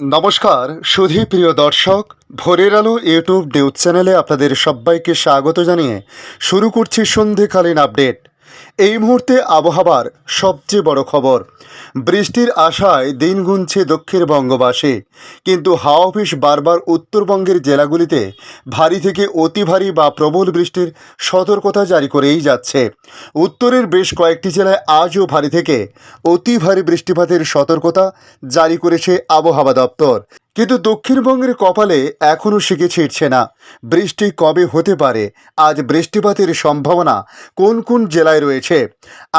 নমস্কার, সুধী প্রিয় দর্শক, ভোরের আলো ইউটিউব নিউজ চ্যানেলে আপনাদের সবাইকে স্বাগত জানিয়ে শুরু করছি সন্ধেকালীন আপডেট। এই মুহূর্তে আবহাওয়ার সবচেয়ে বড় খবর। বৃষ্টির আশায় দিন গুনছে দক্ষিণবঙ্গবাসী কিন্তু হাওয়া অফিস বারবার উত্তরবঙ্গের জেলাগুলিতে ভারী থেকে অতি ভারী বা প্রবল বৃষ্টির সতর্কতা জারি করেই যাচ্ছে। উত্তরের বেশ কয়েকটি জেলায় আজও ভারী থেকে অতি ভারী বৃষ্টিপাতের সতর্কতা জারি করেছে আবহাওয়া দপ্তর। কিন্তু দক্ষিণবঙ্গের কপালে এখনও শিখে ছিটছে না। বৃষ্টি কবে হতে পারে? আজ বৃষ্টিপাতের সম্ভাবনা কোন কোন জেলায় রয়েছে?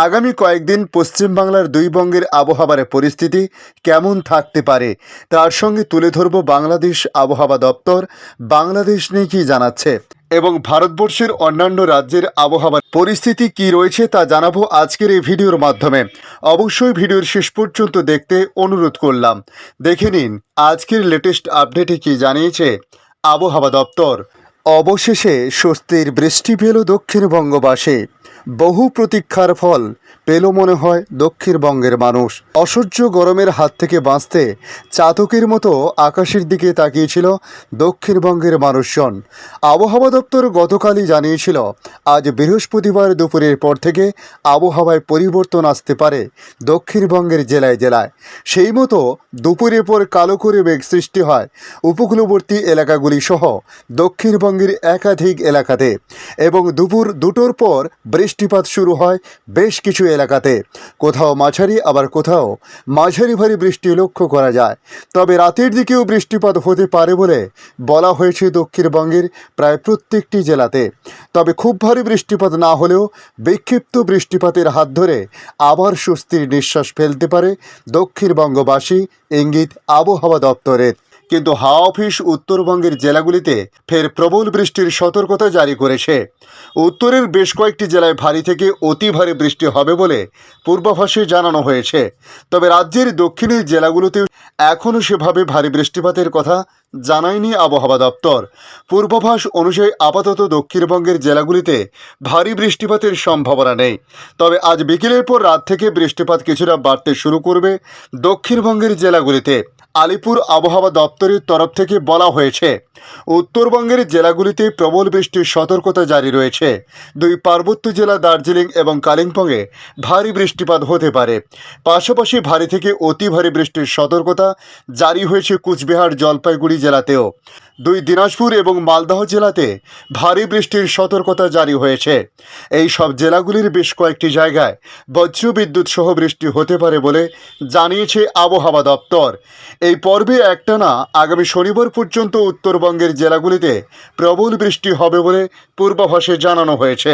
আগামী কয়েকদিন পশ্চিমবাংলার দুই বঙ্গের আবহাওয়ার পরিস্থিতি কেমন থাকতে পারে, তার সঙ্গে তুলে ধরব বাংলাদেশ আবহাওয়া দপ্তর, বাংলাদেশ নিয়ে কি জানাচ্ছে এবং ভারতবর্ষের অন্যান্য রাজ্যের আবহাওয়ার পরিস্থিতি কি রয়েছে তা জানাব আজকের এই ভিডিওর মাধ্যমে। অবশ্যই ভিডিওর শেষ পর্যন্ত দেখতে অনুরোধ করলাম। দেখে নিন আজকের লেটেস্ট আপডেটে কি জানিয়েছে আবহাওয়া দপ্তর। অবশেষে স্বস্তির বৃষ্টি পেল দক্ষিণবঙ্গবাসী বহু প্রতীক্ষার ফল পেল মনে হয় দক্ষিণবঙ্গের মানুষ। অসহ্য গরমের হাত থেকে বাঁচতে চাতকের মতো আকাশের দিকে তাকিয়েছিল দক্ষিণবঙ্গের মানুষজন। আবহাওয়া দপ্তর গতকালই জানিয়েছিল, আজ বৃহস্পতিবার দুপুরের পর থেকে আবহাওয়ায় পরিবর্তন আসতে পারে দক্ষিণবঙ্গের জেলায় জেলায়। সেই মতো দুপুরের পর কালো করে মেঘ সৃষ্টি হয়। উপকূলবর্তী এলাকাগুলি সহ দক্ষিণবঙ্গের একাধিক এলাকাতে এবং দুপুর দুটোর পর বৃষ্টিপাত শুরু হয় বেশ কিছু এলাকাতে। কোথাও মাঝারি, আবার কোথাও মাঝারি ভারী বৃষ্টি লক্ষ্য করা যায়। তবে রাতের দিকেও বৃষ্টিপাত হতে পারে বলে বলা হয়েছে দক্ষিণবঙ্গের প্রায় প্রত্যেকটি জেলাতে। তবে খুব ভারী বৃষ্টিপাত না হলেও বিক্ষিপ্ত বৃষ্টিপাতের হাত ধরে আবার স্বস্তির নিঃশ্বাস ফেলতে পারে দক্ষিণবঙ্গবাসী। ইঙ্গিত, আবহাওয়া দপ্তরের। কিন্তু হাওয়া অফিস উত্তরবঙ্গের জেলাগুলিতে ফের প্রবল বৃষ্টির সতর্কতা জারি করেছে। উত্তরের বেশ কয়েকটি জেলায় ভারী থেকে অতি ভারী বৃষ্টি হবে বলে পূর্বাভাসে জানানো হয়েছে। তবে রাজ্যের দক্ষিণের জেলাগুলোতে এখনও সেভাবে ভারী বৃষ্টিপাতের কথা জানায়নি আবহাওয়া দপ্তর। পূর্বাভাস অনুযায়ী আপাতত দক্ষিণবঙ্গের জেলাগুলিতে ভারী বৃষ্টিপাতের সম্ভাবনা নেই। তবে আজ বিকেলের পর রাত থেকে বৃষ্টিপাত কিছুটা বাড়তে শুরু করবে দক্ষিণবঙ্গের জেলাগুলিতে। আলিপুর আবহাওয়া দপ্তরের তরফ থেকে বলা হয়েছে, উত্তরবঙ্গের জেলাগুলিতে প্রবল বৃষ্টির সতর্কতা জারি রয়েছে। দুই পার্বত্য জেলা দার্জিলিং এবং কালিম্পংয়ে ভারী বৃষ্টিপাত হতে পারে। পাশাপাশি ভারী থেকে অতি ভারী বৃষ্টির সতর্কতা জারি হয়েছে কুচবিহার জলপাইগুড়ি জেলাতেও। দুই দিনাজপুর এবং মালদহ জেলাতে ভারী বৃষ্টির সতর্কতা জারি হয়েছে। এই সব জেলাগুলির বেশ কয়েকটি জায়গায় বজ্রবিদ্যুৎ সহ বৃষ্টি হতে পারে বলে জানিয়েছে আবহাওয়া দপ্তর। এই পর্বে একটানা আগামী শনিবার পর্যন্ত উত্তরবঙ্গের জেলাগুলিতে প্রবল বৃষ্টি হবে বলে পূর্বাভাসে জানানো হয়েছে।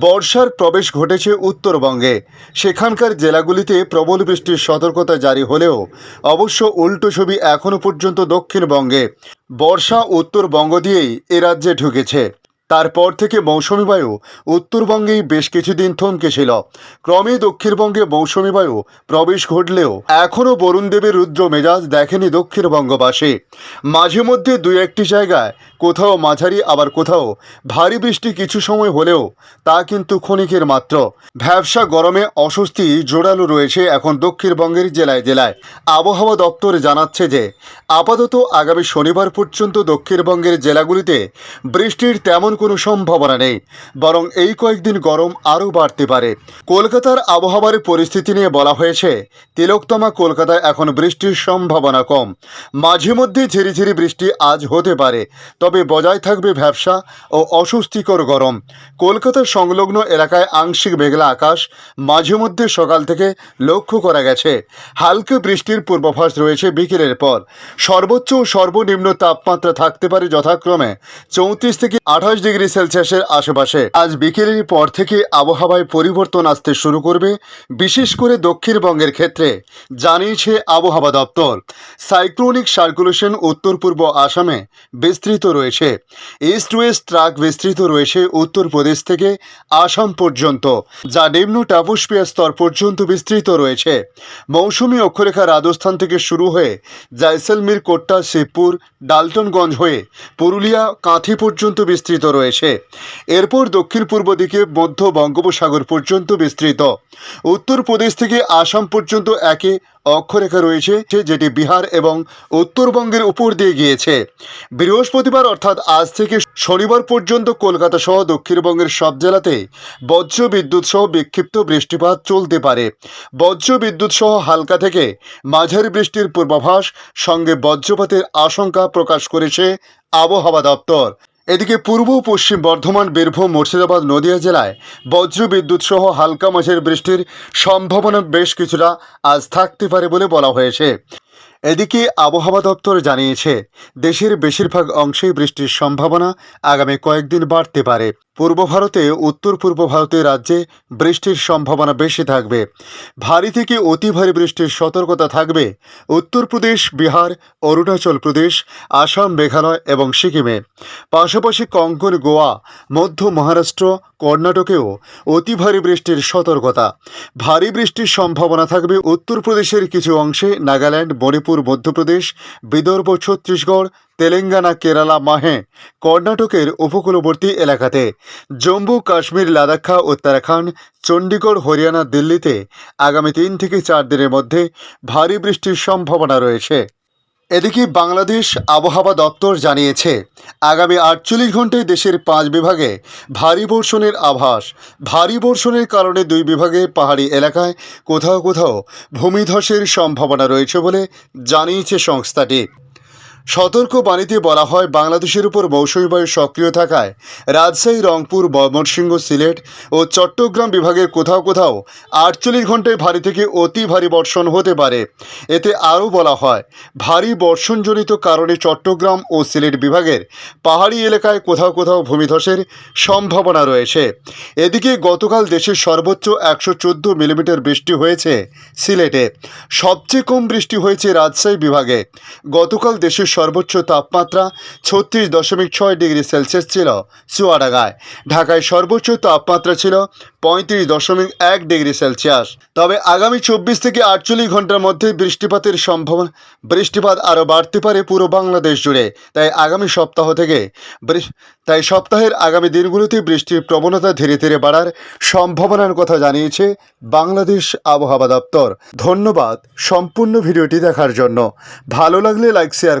বর্ষার প্রবেশ ঘটেছে উত্তরবঙ্গে। সেখানকার জেলাগুলিতে প্রবল বৃষ্টির সতর্কতা জারি হলেও অবশ্য উল্টো ছবি এখনও পর্যন্ত দক্ষিণবঙ্গে। বর্ষা উত্তরবঙ্গ দিয়েই এ রাজ্যে ঢুকেছে। তারপর থেকে মৌসুমি বায়ু উত্তরবঙ্গেই বেশ কিছুদিন থমকে ছিল ক্রমে দক্ষিণবঙ্গে মৌসুমি বায়ু প্রবেশ ঘটলেও এখনও বরুণ দেবের রুদ্র মেজাজ দেখেনি দক্ষিণবঙ্গবাসী মাঝে মধ্যে দু একটি জায়গায়, কোথাও মাঝারি, আবার কোথাও ভারী বৃষ্টি কিছু সময় হলেও তা কিন্তু ক্ষণিকের মাত্র। ভ্যাবসা গরমে অস্বস্তি জোরালো রয়েছে এখন দক্ষিণবঙ্গের জেলায় জেলায়। আবহাওয়া দপ্তর জানাচ্ছে যে, আপাতত আগামী শনিবার পর্যন্ত দক্ষিণবঙ্গের জেলাগুলিতে বৃষ্টির তেমন কোনো সম্ভাবনা নেই। বরং এই কয়েকদিন গরম আরও বাড়তে পারে। কলকাতার আবহাওয়ার পরিস্থিতি নিয়ে বলা হয়েছে তিলকতমা কলকাতায় এখন বৃষ্টির সম্ভাবনা কম। মাঝে মধ্যে ঝিরিঝিরি বৃষ্টি আজ হতে পারে, তবে বজায় থাকবে ভ্যাবসা ও অস্বস্তিকর গরম। কলকাতার সংলগ্ন এলাকায় আংশিক মেঘলা আকাশ, মাঝে মধ্যে সকাল থেকে লক্ষ্য করা গেছে। হালকা বৃষ্টির পূর্বাভাস রয়েছে বিকেলের পর। সর্বোচ্চ ও সর্বনিম্ন তাপমাত্রা থাকতে পারে যথাক্রমে চৌত্রিশ থেকে আঠাশ ডিগ্রি সেলসিয়াসের আশেপাশে। আজ বিকেলের পর থেকে আবহাওয়ায় পরিবর্তন আসতে শুরু করবে, বিশেষ করে দক্ষিণবঙ্গের ক্ষেত্রে, জানিয়েছে আবহাওয়া দপ্তর। সাইক্লোনিক সার্কুলেশন উত্তর পূর্ব আসামে বিস্তৃত রয়েছে। ইস্ট ওয়েস্ট ট্রাক বিস্তৃত রয়েছে উত্তরপ্রদেশ থেকে আসাম পর্যন্ত, যা নিম্ন টাপোস্পিয়ার স্তর পর্যন্ত বিস্তৃত রয়েছে। মৌসুমী অক্ষরেখা রাজস্থান থেকে শুরু হয়ে জয়সলমীর কোট্টা, শিবপুর, ডালটনগঞ্জ হয়ে পুরুলিয়া, কাঁথি পর্যন্ত বিস্তৃত রয়েছে। এরপর দক্ষিণ পূর্ব দিকে মধ্য বঙ্গোপসাগর পর্যন্ত বিস্তৃত। উত্তরপ্রদেশ থেকে আসাম পর্যন্ত একে অক্ষরেখা রয়েছে, যেটি বিহার এবং উত্তরবঙ্গের উপর দিয়ে গিয়েছে। বৃহস্পতিবার অর্থাৎ আজ থেকে শনিবার পর্যন্ত কলকাতা সহ দক্ষিণবঙ্গের সব জেলাতে বজ্র বিদ্যুৎ সহ বিক্ষিপ্ত বৃষ্টিপাত চলতে পারে। বজ্র বিদ্যুৎ সহ হালকা থেকে মাঝারি বৃষ্টির পূর্বাভাস সঙ্গে বজ্রপাতের আশঙ্কা প্রকাশ করেছে আবহাওয়া দপ্তর। এদিকে পূর্ব পশ্চিম বর্ধমান, বীরভূম, মুর্শিদাবাদ, নদীয়া জেলায় বজ্র বিদ্যুৎ সহ হালকা মাঝের বৃষ্টির সম্ভাবনা বেশ কিছুটা আজ থাকতে পারে বলে বলা হয়েছে। এদিকে আবহাওয়া দপ্তর জানিয়েছে, দেশের বেশিরভাগ অংশেই বৃষ্টির সম্ভাবনা আগামী কয়েকদিন বাড়তে পারে। পূর্ব ভারতে, উত্তর পূর্ব ভারতের রাজ্যে বৃষ্টির সম্ভাবনা বেশি থাকবে। ভারী থেকে অতি ভারী বৃষ্টির সতর্কতা থাকবে উত্তরপ্রদেশ বিহার, অরুণাচল প্রদেশ, আসাম, মেঘালয় এবং সিকিমে। পাশাপাশি কঙ্কন, গোয়া, মধ্য মহারাষ্ট্র, কর্ণাটকেও অতি ভারী বৃষ্টির সতর্কতা। ভারী বৃষ্টির সম্ভাবনা থাকবে উত্তরপ্রদেশের কিছু অংশে, নাগাল্যান্ড মণিপুর, মধ্যপ্রদেশ, বিদর্ভ, ছত্তিশগড়, তেলেঙ্গানা, কেরালা, মাহে, কর্ণাটকের উপকূলবর্তী এলাকাতে। জম্মু, কাশ্মীর, লাদাখা, উত্তরাখণ্ড, চণ্ডীগড়, হরিয়ানা, দিল্লিতে আগামী তিন থেকে চার দিনের মধ্যে ভারী বৃষ্টির সম্ভাবনা রয়েছে। এদিকে বাংলাদেশ আবহাওয়া দপ্তর জানিয়েছে, আগামী আটচল্লিশ ঘন্টায় দেশের পাঁচ বিভাগে ভারী বর্ষণের আভাস। ভারী বর্ষণের কারণে দুই বিভাগে পাহাড়ি এলাকায় কোথাও কোথাও ভূমিধসের সম্ভাবনা রয়েছে বলে জানিয়েছে সংস্থাটি। সতর্ক বাণীতে বলা হয়, বাংলাদেশের উপর মৌসুমী বায়ু সক্রিয় থাকায় রাজশাহী, রংপুর, ময়মনসিংহ, সিলেট ও চট্টগ্রাম বিভাগের কোথাও কোথাও আটচল্লিশ ঘন্টায় ভারী থেকে অতি ভারী বর্ষণ হতে পারে। এতে আরও বলা হয়, ভারী বর্ষণজনিত কারণে চট্টগ্রাম ও সিলেট বিভাগের পাহাড়ি এলাকায় কোথাও কোথাও ভূমিধসের সম্ভাবনা রয়েছে। এদিকে গতকাল দেশের সর্বোচ্চ একশো চোদ্দ মিলিমিটার বৃষ্টি হয়েছে সিলেটে। সবচেয়ে কম বৃষ্টি হয়েছে রাজশাহী বিভাগে। গতকাল দেশের সর্বোচ্চ তাপমাত্রা ছত্রিশ দশমিক ছয় ডিগ্রি সেলসিয়াস ছিল চুয়াডাঙ্গায়। ঢাকায় সর্বোচ্চ তাপমাত্রা ছিল পঁয়ত্রিশ দশমিক এক ডিগ্রি সেলসিয়াস। তবে আগামী চব্বিশ থেকে আটচল্লিশ ঘণ্টার মধ্যে বৃষ্টিপাতের সম্ভাবনা, বৃষ্টিপাত আরও বাড়তে পারে পুরো বাংলাদেশ জুড়ে। তাই আগামী সপ্তাহ থেকে তাই সপ্তাহের আগামী দিনগুলোতে বৃষ্টির প্রবণতা ধীরে ধীরে বাড়ার সম্ভাবনার কথা জানিয়েছে বাংলাদেশ আবহাওয়া দপ্তর। ধন্যবাদ সম্পূর্ণ ভিডিওটি দেখার জন্য। ভালো লাগলে লাইক, শেয়ার